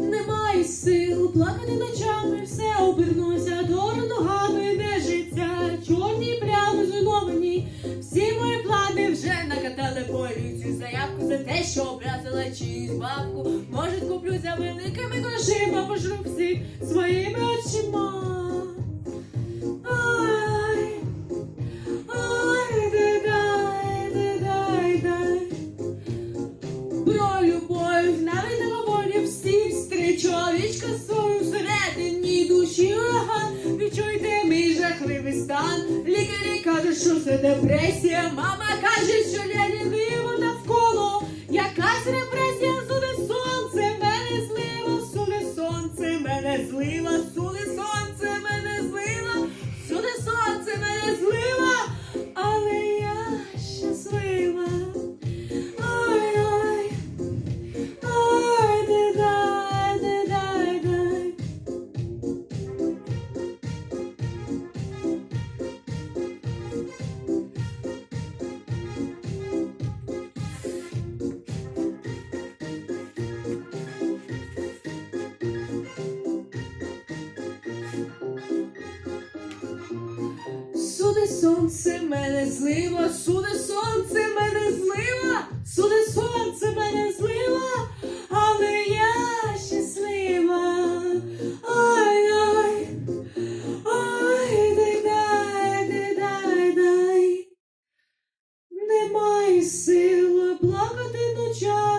Немає сил плакати ночами, все обернуся до ногами, де життя, чорні плями зруйновані. Всі мої плани вже накатали поліцію заявку за те, що образила чиюсь бабку. Може, куплюся великими грошима, пожру всіх своїми очима. Про любов всередині. Відчуйте мій жахливий стан. Лікарі кажуть, що це депресія. Мама каже, що я ліниво навколо. Якась репресія суне сонце, мене злива, суне сонце, мене злива, суне Суне сонце мене злива, суде сонце мене злива, суде сонце мене злива, але я щаслива. Ой, ой, ой, дай, дай, дай. Немає сили плакати ночами.